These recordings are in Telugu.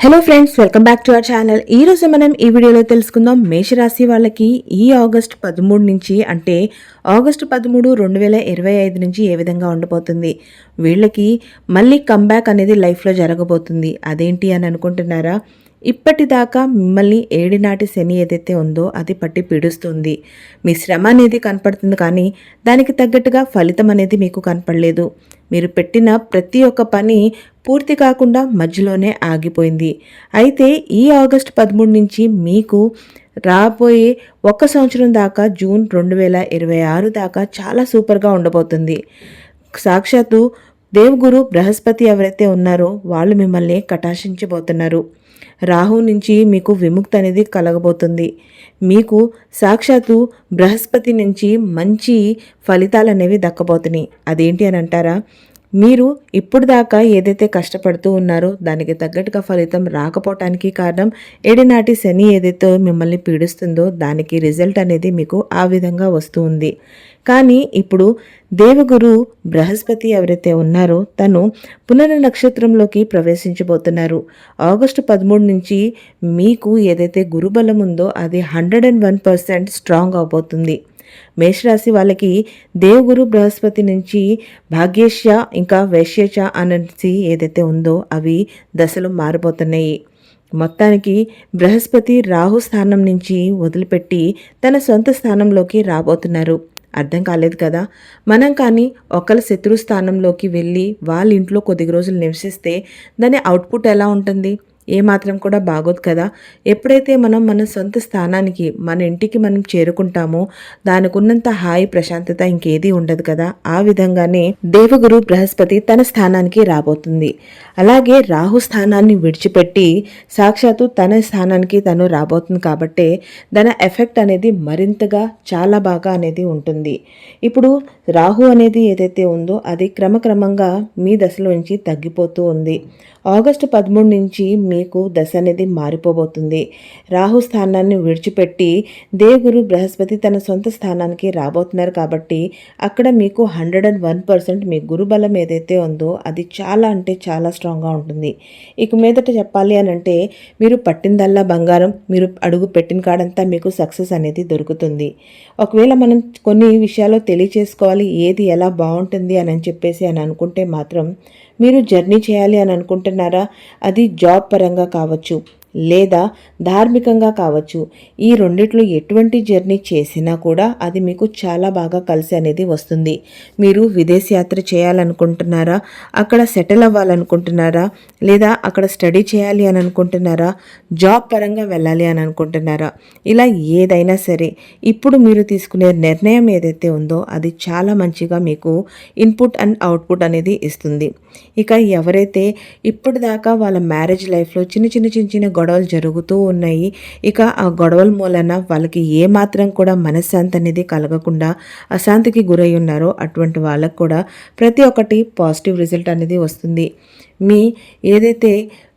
Hello friends welcome back to our channel ఈ రోజు మనం ఈ వీడియోలో తెలుసుకుందాం మేషరాశి వాళ్ళకి ఈ ఆగస్ట్ పదమూడు నుంచి అంటే ఆగస్టు పదమూడు రెండు వేల ఇరవై ఐదు నుంచి ఏ విధంగా ఉండబోతుంది వీళ్ళకి మళ్ళీ కంబ్యాక్ అనేది లైఫ్లో జరగబోతుంది. అదేంటి అని అనుకుంటున్నారా? ఇప్పటిదాకా మిమ్మల్ని ఏడినాటి శని ఏదైతే ఉందో అది పట్టి పీడుస్తుంది. మీ శ్రమ అనేది కనపడుతుంది కానీ దానికి తగ్గట్టుగా ఫలితం అనేది మీకు కనపడలేదు. మీరు పెట్టిన ప్రతి ఒక్క పని పూర్తి కాకుండా మధ్యలోనే ఆగిపోయింది. అయితే ఈ ఆగస్టు పదమూడు నుంచి మీకు రాబోయే ఒక్క సంవత్సరం దాకా జూన్ రెండు వేల ఇరవై ఆరు దాకా చాలా సూపర్గా ఉండబోతుంది. సాక్షాత్తు దేవగురు బృహస్పతి ఎవరైతే ఉన్నారో వాళ్ళు మిమ్మల్ని కటాశించబోతున్నారు రాహు నుంచి మీకు విముక్తి అనేది కలగబోతుంది. మీకు సాక్షాత్తు బృహస్పతి నుంచి మంచి ఫలితాలు అనేవి దక్కబోతున్నాయి. అదేంటి అని అంటారా? మీరు ఇప్పుడు దాకా ఏదైతే కష్టపడుతూ ఉన్నారో దానికి తగ్గట్టుగా ఫలితం రాకపోవటానికి కారణం ఏడినాటి శని ఏదైతే మిమ్మల్ని పీడిస్తుందో దానికి రిజల్ట్ అనేది మీకు ఆ విధంగా వస్తూ ఉంది. కానీ ఇప్పుడు దేవగురు బృహస్పతి ఎవరైతే ఉన్నారో తను పునర నక్షత్రంలోకి ప్రవేశించబోతున్నారు. ఆగస్టు పదమూడు నుంచి మీకు ఏదైతే గురుబలం ఉందో అది hundred and one percent strong అవబోతుంది. మేషరాశి వాళ్ళకి దేవగురు బృహస్పతి నుంచి భాగ్యేష్య ఇంకా వైశ్యచ అనేసి ఏదైతే ఉందో అవి దశలు మారిపోతున్నాయి. మొత్తానికి బృహస్పతి రాహు స్థానం నుంచి వదిలిపెట్టి తన సొంత స్థానంలోకి రాబోతున్నారు. అర్థం కాలేదు కదా? మనం కానీ ఒకళ్ళ శత్రు స్థానంలోకి వెళ్ళి వాళ్ళ ఇంట్లో కొద్ది రోజులు నివసిస్తే దాని అవుట్పుట్ ఎలా ఉంటుంది? ఏమాత్రం కూడా బాగోదు కదా. ఎప్పుడైతే మనం మన సొంత స్థానానికి మన ఇంటికి మనం చేరుకుంటామో దానికి ఉన్నంత హాయి ప్రశాంతత ఇంకేది ఉండదు కదా. ఆ విధంగానే దేవగురు బృహస్పతి తన స్థానానికి రాబోతుంది. అలాగే రాహు స్థానాన్ని విడిచిపెట్టి సాక్షాత్తు తన స్థానానికి తను రాబోతుంది కాబట్టే దాని ఎఫెక్ట్ అనేది మరింతగా చాలా బాగా అనేది ఉంటుంది. ఇప్పుడు రాహు అనేది ఏదైతే ఉందో అది క్రమక్రమంగా మీ దశలోంచి తగ్గిపోతూ ఉంది. ఆగస్టు పదమూడు నుంచి మీకు దశ అనేది మారిపోబోతుంది. రాహు స్థానాన్ని విడిచిపెట్టి దేవగురు బృహస్పతి తన సొంత స్థానానికి రాబోతున్నారు కాబట్టి అక్కడ మీకు హండ్రెడ్ అండ్ వన్ పర్సెంట్ మీ గురుబలం ఏదైతే ఉందో అది చాలా అంటే చాలా స్ట్రాంగ్గా ఉంటుంది. ఇక మీదట చెప్పాలి అని అంటే మీరు పట్టిందల్లా బంగారం మీరు అడుగు పెట్టిన కాడంతా మీకు సక్సెస్ అనేది దొరుకుతుంది. ఒకవేళ మనం కొన్ని విషయాలు తెలియచేసుకోవాలి ఏది ఎలా బాగుంటుంది అని చెప్పేసి అని అనుకుంటే మాత్రం మీరు జర్నీ చేయాలి అని అనుకుంటున్నారా? అది జాబ్ పరంగా కావచ్చు. లేదా ధార్మికంగా కావచ్చు. ఈ రెండిట్లో ఎటువంటి జర్నీ చేసినా కూడా అది మీకు చాలా బాగా కలిసి అనేది వస్తుంది. మీరు విదేశయాత్ర చేయాలనుకుంటున్నారా? అక్కడ సెటిల్ అవ్వాలనుకుంటున్నారా? లేదా అక్కడ స్టడీ చేయాలి అని అనుకుంటున్నారా? జాబ్ పరంగా వెళ్ళాలి అని అనుకుంటున్నారా? ఇలా ఏదైనా సరే ఇప్పుడు మీరు తీసుకునే నిర్ణయం ఏదైతే ఉందో అది చాలా మంచిగా మీకు ఇన్పుట్ అండ్ అవుట్పుట్ అనేది ఇస్తుంది. ఇక ఎవరైతే ఇప్పటిదాకా వాళ్ళ మ్యారేజ్ లైఫ్లో చిన్న చిన్న చిన్న చిన్న గొడవలు జరుగుతూ ఉన్నాయి. ఇక ఆ గొడవల మూలన వాళ్ళకి ఏ మాత్రం కూడా మనశ్శాంతి అనేది కలగకుండా అశాంతికి గురై ఉన్నారో అటువంటి వాళ్ళకు కూడా ప్రతి ఒక్కటి పాజిటివ్ రిజల్ట్ అనేది వస్తుంది. మీ ఏదైతే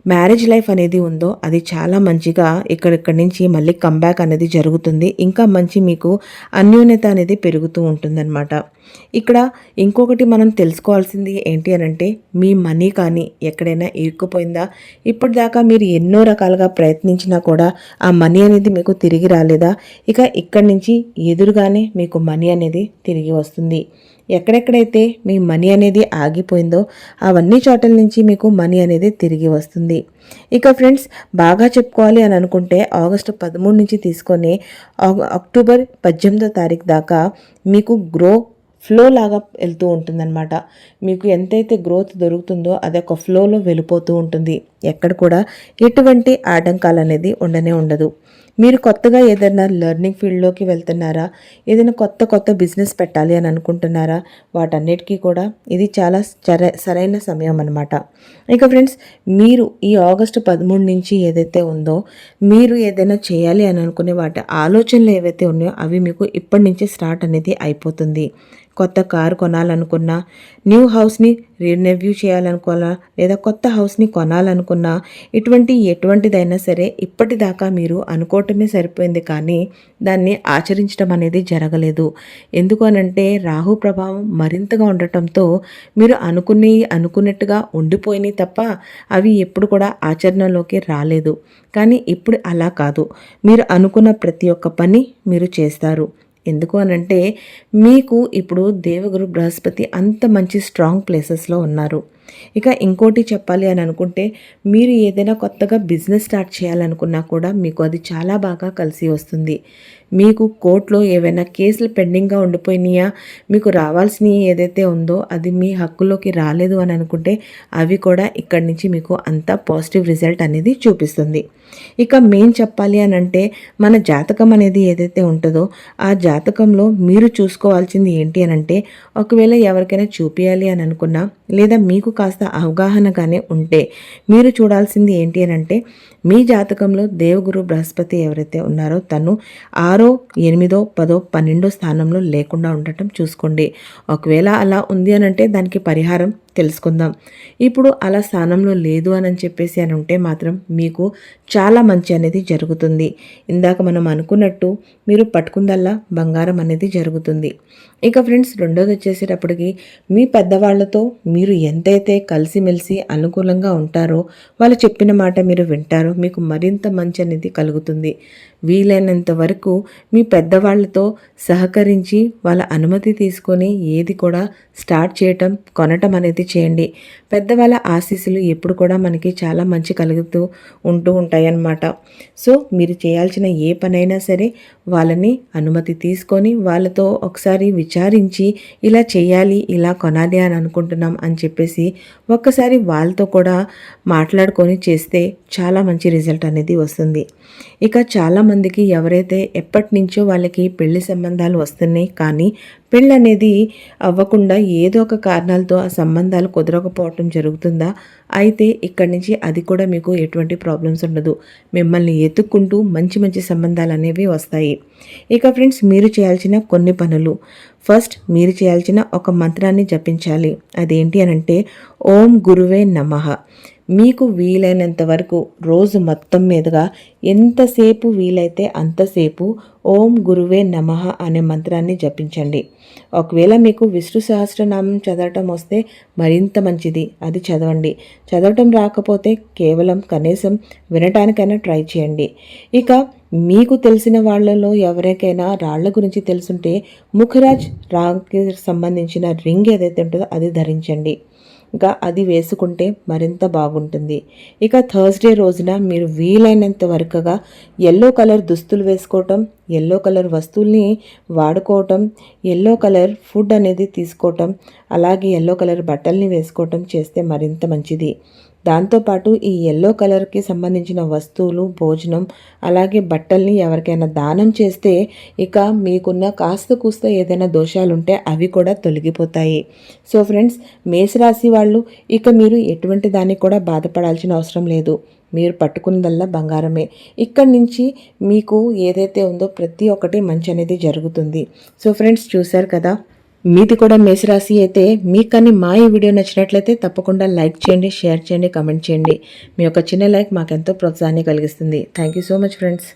మ్యారేజ్ లైఫ్ అనేది ఉందో అది చాలా మంచిగా ఇక్కడిక్కడి నుంచి మళ్ళీ కంబ్యాక్ అనేది జరుగుతుంది. ఇంకా మంచి మీకు అన్యోన్యత అనేది పెరుగుతూ ఉంటుందన్నమాట. ఇక్కడ ఇంకొకటి మనం తెలుసుకోవాల్సింది ఏంటి అని అంటే మీ మనీ కానీ ఎక్కడైనా ఇరుక్కుపోయిందా? ఇప్పటిదాకా మీరు ఎన్నో రకాలుగా ప్రయత్నించినా కూడా ఆ మనీ అనేది మీకు తిరిగి రాలేదా? ఇక ఇక్కడి నుంచి ఎదురుగానే మీకు మనీ అనేది తిరిగి వస్తుంది. ఎక్కడెక్కడైతే మీ మనీ అనేది ఆగిపోయిందో అవన్నీ చోట్ల నుంచి మీకు మనీ అనేది తిరిగి వస్తుంది. ఇక ఫ్రెండ్స్ బాగా చెప్పుకోవాలి అని అనుకుంటే ఆగస్టు పదమూడు నుంచి తీసుకొని అక్టోబర్ పద్దెనిమిదో తారీఖు దాకా మీకు గ్రో ఫ్లో లాగా వెళ్తూ ఉంటుందన్నమాట. మీకు ఎంతైతే గ్రోత్ దొరుకుతుందో అది ఒక ఫ్లోలో వెళ్ళిపోతూ ఉంటుంది. ఎక్కడ కూడా ఎటువంటి ఆటంకాలు అనేది ఉండనే ఉండదు. మీరు కొత్తగా ఏదైనా లెర్నింగ్ ఫీల్డ్లోకి వెళ్తున్నారా? ఏదైనా కొత్త కొత్త బిజినెస్ పెట్టాలి అని అనుకుంటున్నారా? వాటన్నిటికీ కూడా ఇది చాలా సరైన సమయం అనమాట ఇక ఫ్రెండ్స్ మీరు ఈ ఆగస్టు పదమూడు నుంచి ఏదైతే ఉందో మీరు ఏదైనా చేయాలి అని అనుకునే వాటి ఆలోచనలు ఏవైతే ఉన్నాయో అవి మీకు ఇప్పటి నుంచి స్టార్ట్ అనేది అయిపోతుంది. కొత్త కారు కొనాలనుకున్నా న్యూ హౌస్ని రినెవ్యూ చేయాలనుకోవాలా లేదా కొత్త హౌస్ని కొనాలనుకున్నా ఇటువంటి ఎటువంటిదైనా సరే ఇప్పటిదాకా మీరు అనుకోవటమే సరిపోయింది కానీ దాన్ని ఆచరించడం అనేది జరగలేదు. ఎందుకనంటే రాహు ప్రభావం మరింతగా ఉండటంతో మీరు అనుకుని అనుకున్నట్టుగా ఉండిపోయినాయి తప్ప అవి ఎప్పుడు కూడా ఆచరణలోకి రాలేదు. కానీ ఇప్పుడు అలా కాదు. మీరు అనుకున్న ప్రతి ఒక్క పని మీరు చేస్తారు. ఎందుకు అనంటే మీకు ఇప్పుడు దేవగురు బృహస్పతి అంత మంచి స్ట్రాంగ్ ప్లేసెస్లో ఉన్నారు. ఇక ఇంకోటి చెప్పాలి అని అనుకుంటే మీరు ఏదైనా కొత్తగా బిజినెస్ స్టార్ట్ చేయాలనుకున్నా కూడా మీకు అది చాలా బాగా కలిసి వస్తుంది. మీకు కోర్టులో ఏవైనా కేసులు పెండింగ్గా ఉండిపోయినాయా మీకు రావాల్సినవి ఏదైతే ఉందో అది మీ హక్కులోకి రాలేదు అని అనుకుంటే అవి కూడా ఇక్కడి నుంచి మీకు అంత పాజిటివ్ రిజల్ట్ అనేది చూపిస్తుంది. ఇక మెయిన్ చెప్పాలి అని అంటే మన జాతకం అనేది ఏదైతే ఉంటుందో ఆ జాతకంలో మీరు చూసుకోవాల్సింది ఏంటి అని అంటే ఒకవేళ ఎవరికైనా చూపించాలి అని అనుకున్నా లేదా మీకు కాస్త అవగాహనగానే ఉంటే మీరు చూడాల్సింది ఏంటి అని అంటే మీ జాతకంలో దేవగురు బృహస్పతి ఎవరైతే ఉన్నారో తను ఆరో ఎనిమిదో పదో పన్నెండో స్థానంలో లేకుండా ఉండటం చూసుకోండి. ఒకవేళ అలా ఉంది అని అంటే దానికి పరిహారం తెలుసుకుందాం. ఇప్పుడు అలా స్థానంలో లేదు అని చెప్పేసి అని ఉంటే మాత్రం మీకు చాలా మంచి అనేది జరుగుతుంది. ఇందాక మనం అనుకున్నట్టు మీరు పట్టుకుందల్లా బంగారం అనేది జరుగుతుంది. ఇక ఫ్రెండ్స్ రెండోది వచ్చేసేటప్పటికి మీ పెద్దవాళ్ళతో మీరు ఎంతైతే కలిసిమెలిసి అనుకూలంగా ఉంటారో వాళ్ళు చెప్పిన మాట మీరు వింటారో మీకు మరింత మంచి అనేది కలుగుతుంది. వీలైనంత వరకు మీ పెద్దవాళ్ళతో సహకరించి వాళ్ళ అనుమతి తీసుకొని ఏది కూడా స్టార్ట్ చేయటం కొనటం అనేది చేయండి. పెద్దవాళ్ళ ఆశీస్సులు ఎప్పుడు కూడా మనకి చాలా మంచి కలుగుతూ ఉంటూ ఉంటాయన్నమాట. సో మీరు చేయాల్సిన ఏ పనైనా సరే వాళ్ళని అనుమతి తీసుకొని వాళ్ళతో ఒకసారి విచారించి ఇలా చేయాలి ఇలా కొనాలి అని అనుకుంటున్నాం అని చెప్పేసి ఒక్కసారి వాళ్ళతో కూడా మాట్లాడుకొని చేస్తే చాలా మంచి రిజల్ట్ అనేది వస్తుంది. ఇక చాలా చాలామందికి ఎవరైతే ఎప్పటి నుంచో వాళ్ళకి పెళ్ళి సంబంధాలు వస్తున్నాయి కానీ పెళ్ళి అనేది అవ్వకుండా ఏదో ఒక కారణాలతో ఆ సంబంధాలు కుదరకపోవటం జరుగుతుందా? అయితే ఇక్కడి నుంచి అది కూడా మీకు ఎటువంటి ప్రాబ్లమ్స్ ఉండదు. మిమ్మల్ని ఎత్తుక్కుంటూ మంచి మంచి సంబంధాలు అనేవి వస్తాయి. ఇక ఫ్రెండ్స్ మీరు చేయాల్సిన కొన్ని పనులు. ఫస్ట్ మీరు చేయాల్సిన ఒక మంత్రాన్ని జపించాలి. అదేంటి అనంటే ఓం గురువే నమః. మీకు వీలైనంత వరకు రోజు మొత్తం మీదుగా ఎంతసేపు వీలైతే అంతసేపు ఓం గురువే నమ అనే మంత్రాన్ని జపించండి. ఒకవేళ మీకు విష్ణు సహస్రనామం చదవటం వస్తే మరింత మంచిది. అది చదవండి. చదవటం రాకపోతే కేవలం కనీసం వినటానికైనా ట్రై చేయండి. ఇక మీకు తెలిసిన వాళ్ళలో ఎవరికైనా రాళ్ళ గురించి తెలుసుంటే ముఖరాజ్ రాకి సంబంధించిన రింగ్ ఏదైతే ఉంటుందో అది ధరించండి. ఇంకా అది వేసుకుంటే మరింత బాగుంటుంది. ఇక థర్స్డే రోజున మీరు వీలైనంత వరకుగా ఎల్లో కలర్ దుస్తులు వేసుకోవటం ఎల్లో కలర్ వస్తువుల్ని వాడుకోవటం ఎల్లో కలర్ ఫుడ్ అనేది తీసుకోవటం అలాగే ఎల్లో కలర్ బట్టల్ని వేసుకోవటం చేస్తే మరింత మంచిది. దాంతోపాటు ఈ ఎల్లో కలర్కి సంబంధించిన వస్తువులు భోజనం అలాగే బట్టల్ని ఎవరికైనా దానం చేస్తే ఇక మీకున్న కాస్త కూస్త ఏదైనా దోషాలుంటే అవి కూడా తొలగిపోతాయి. సో ఫ్రెండ్స్ మేషరాశి వాళ్ళు ఇక మీరు ఎటువంటి దానికి కూడా బాధపడాల్సిన అవసరం లేదు. మీరు పట్టుకున్నదల్లా బంగారమే. ఇక్కడి నుంచి మీకు ఏదైతే ఉందో ప్రతి ఒక్కటి మంచి అనేది జరుగుతుంది. సో ఫ్రెండ్స్ చూశారు కదా? మీది కూడా మేషరాశి అయితే మీకు కానీ మా ఈ వీడియో నచ్చినట్లయితే తప్పకుండా లైక్ చేయండి షేర్ చేయండి కమెంట్ చేయండి. మీ యొక్క చిన్న లైక్ మాకెంతో ప్రోత్సాహాన్ని కలిగిస్తుంది. Thank you so much friends